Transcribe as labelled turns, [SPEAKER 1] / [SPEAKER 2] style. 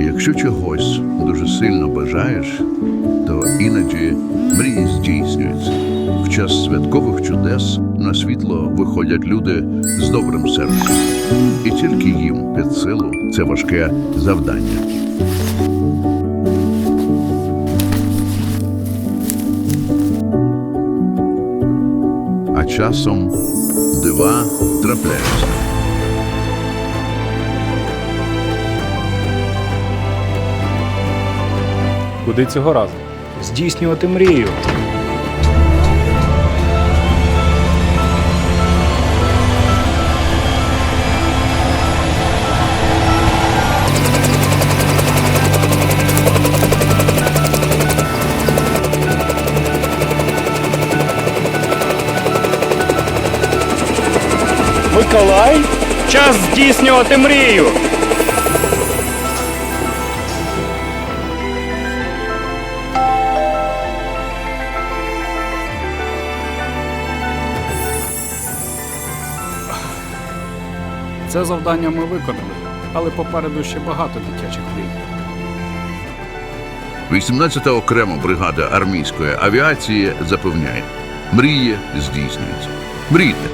[SPEAKER 1] Якщо чогось дуже сильно бажаєш, то іноді мрії здійснюються. В час святкових чудес на світло виходять люди з добрим серцем, і тільки їм під силу це важке завдання. А часом дива трапляються.
[SPEAKER 2] Куди цього разу?
[SPEAKER 3] Здійснювати мрію. Миколай, час здійснювати мрію.
[SPEAKER 2] Це завдання ми виконали, але попереду ще багато дитячих війн.
[SPEAKER 1] 18-та окрема бригада армійської авіації запевняє: мрії здійснюються. Мрійте,